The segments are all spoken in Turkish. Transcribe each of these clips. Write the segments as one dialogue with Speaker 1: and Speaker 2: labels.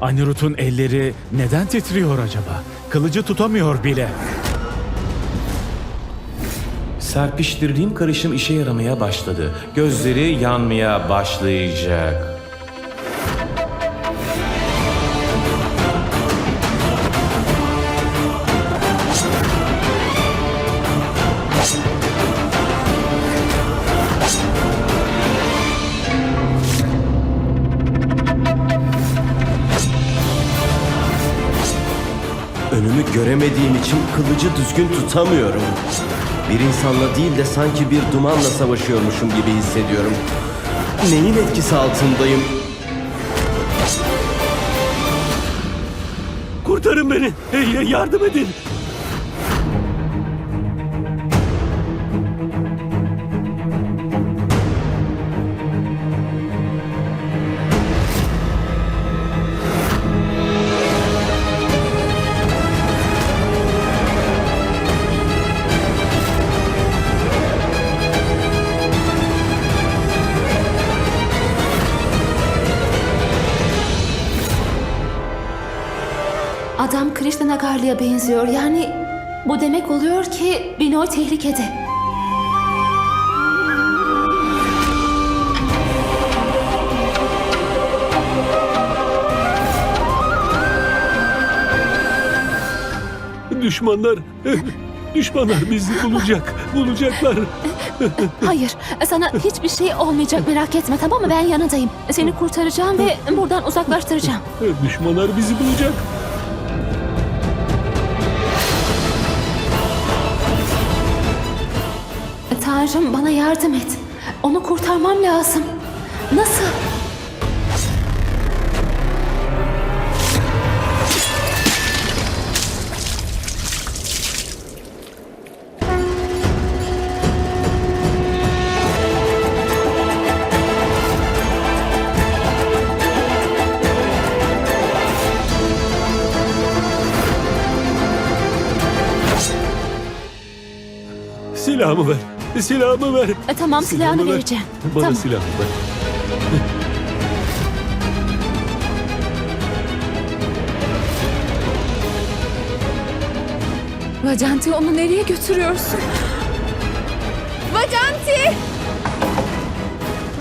Speaker 1: Anirud'un elleri neden titriyor acaba? Kılıcı tutamıyor bile.
Speaker 2: Serpiştirdiğim karışım işe yaramaya başladı. Gözleri yanmaya başlayacak.
Speaker 3: Önümü göremediğim için kılıcı düzgün tutamıyorum. Bir insanla değil de sanki bir dumanla savaşıyormuşum gibi hissediyorum. Neyin etkisi altındayım?
Speaker 4: Kurtarın beni. Hey, yardım edin.
Speaker 5: Adam Krishna Nagarlı'ya benziyor. Yani bu demek oluyor ki Binoy tehlikede.
Speaker 4: Düşmanlar, düşmanlar bizi bulacak. Bulacaklar.
Speaker 5: Hayır, sana hiçbir şey olmayacak merak etme tamam mı? Ben yanındayım. Seni kurtaracağım ve buradan uzaklaştıracağım.
Speaker 4: Düşmanlar bizi bulacak.
Speaker 5: Tanrım bana yardım et. Onu kurtarmam lazım. Nasıl?
Speaker 4: Silahımı ver. Silahımı ver.
Speaker 5: E, tamam silahını
Speaker 4: ver.
Speaker 5: vereceğim.
Speaker 4: Bana
Speaker 5: tamam.
Speaker 4: silahımı ver.
Speaker 5: Vacanti onu nereye götürüyorsun? Vacanti!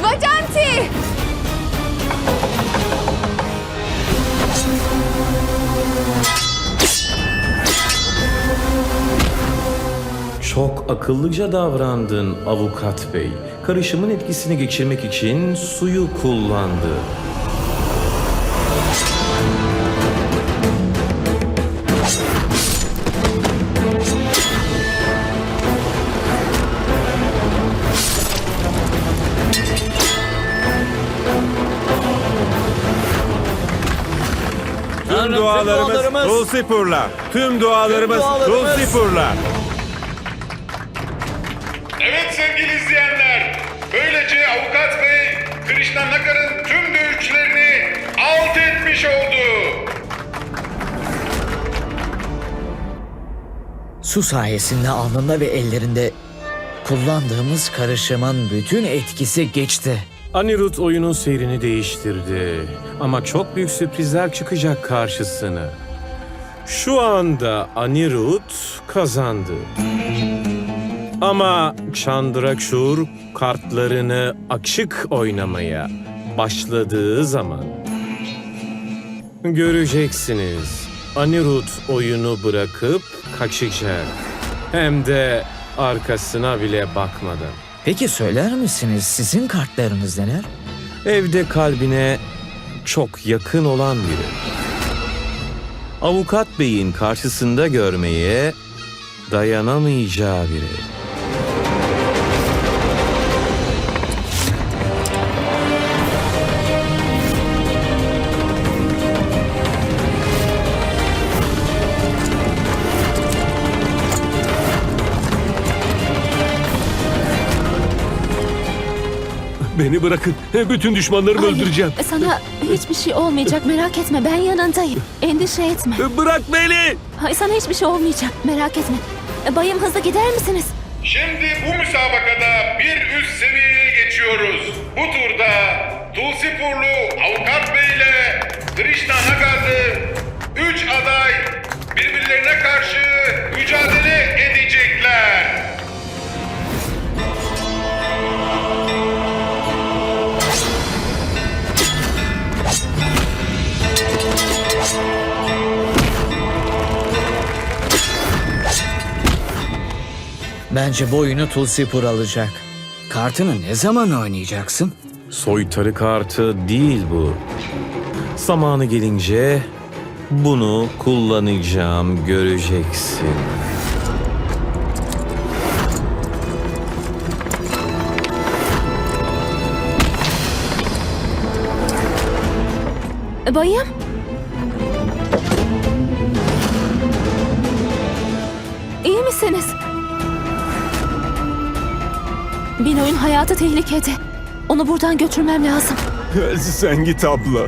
Speaker 5: Vacanti!
Speaker 2: Çok akıllıca davrandın avukat bey. Karışımın etkisini geçirmek için suyu kullandı.
Speaker 6: Tüm dualarımız
Speaker 3: dualarımız-
Speaker 6: Tulsipur'la. Tüm dualarımız
Speaker 3: dualarımız-
Speaker 6: Tulsipur'la.
Speaker 7: Evet sevgili izleyenler, böylece Avukat Bey, Krishna Nakar'ın tüm dövüşçülerini alt etmiş oldu.
Speaker 8: Su sayesinde alnında ve ellerinde kullandığımız karışımın bütün etkisi geçti.
Speaker 2: Anirudh oyunun seyrini değiştirdi. Ama çok büyük sürprizler çıkacak karşısına. Şu anda Anirudh kazandı. Ama Chandrakshur kartlarını açık oynamaya başladığı zaman göreceksiniz. Anirudh oyunu bırakıp kaçacak. Hem de arkasına bile bakmadan.
Speaker 8: Peki söyler misiniz sizin kartlarınız neler?
Speaker 2: Evde kalbine çok yakın olan biri. Avukat beyin karşısında görmeye dayanamayacağı biri.
Speaker 4: Beni bırakın. E, bütün düşmanlarımı
Speaker 5: Hayır,
Speaker 4: öldüreceğim.
Speaker 5: Sana hiçbir şey olmayacak merak etme. Ben yanındayım. Endişe etme.
Speaker 4: E, bırak beni.
Speaker 5: Hayır, sana hiçbir şey olmayacak merak etme. E, bayım hızlı gider misiniz?
Speaker 7: Şimdi bu müsabakada bir üst seviyeye geçiyoruz. Bu turda Tulsipurlu Avukat Bey ile Krishna Nagaz'ı 3 aday birbirlerine karşı mücadele edecek.
Speaker 8: Bence bu oyunu Tulsipur alacak. Kartını ne zaman oynayacaksın?
Speaker 2: Soytarı kartı değil bu. Zamanı gelince bunu kullanacağım göreceksin.
Speaker 5: Bayım. İyi misiniz? Binoy'un hayatı tehlikede. Onu buradan götürmem lazım.
Speaker 6: Sen git abla.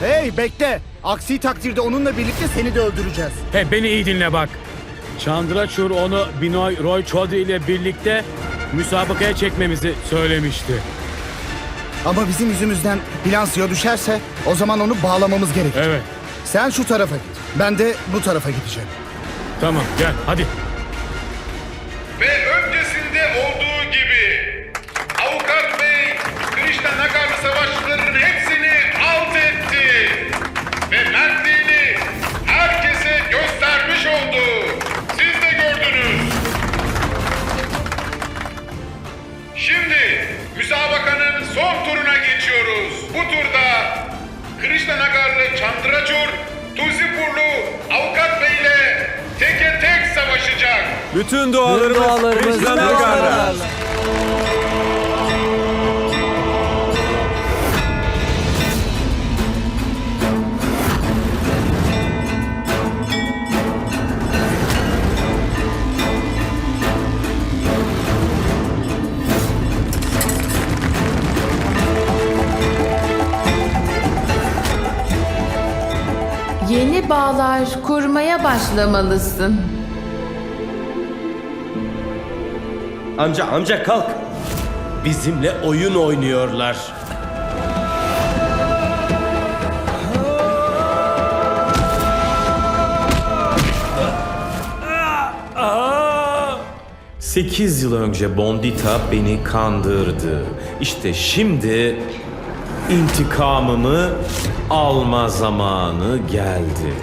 Speaker 9: Hey bekle. Aksi takdirde onunla birlikte seni de öldüreceğiz.
Speaker 10: He beni iyi dinle bak. Chandrachur onu Binoy Roy Chaudhry ile birlikte müsabakaya çekmemizi söylemişti.
Speaker 9: Ama bizim yüzümüzden suya düşerse o zaman onu bağlamamız gerekir.
Speaker 10: Evet.
Speaker 9: Sen şu tarafa git. Ben de bu tarafa gideceğim.
Speaker 10: Tamam gel hadi.
Speaker 7: Şimdi müsabakanın son turuna geçiyoruz. Bu turda Krishna Nagarlı Chandrachur, Tuzipurlu Avukat Bey ile teke tek savaşacak.
Speaker 6: Bütün dualarımız, Krishna Nagar'la.
Speaker 11: Yeni bağlar kurmaya başlamalısın.
Speaker 3: Amca amca kalk. Bizimle oyun oynuyorlar.
Speaker 2: Sekiz yıl önce Bondita beni kandırdı. İşte şimdi intikamımı alma zamanı geldi.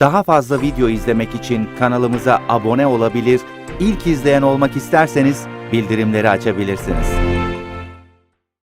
Speaker 12: Daha fazla video izlemek için kanalımıza abone olabilir, ilk izleyen olmak isterseniz bildirimleri açabilirsiniz.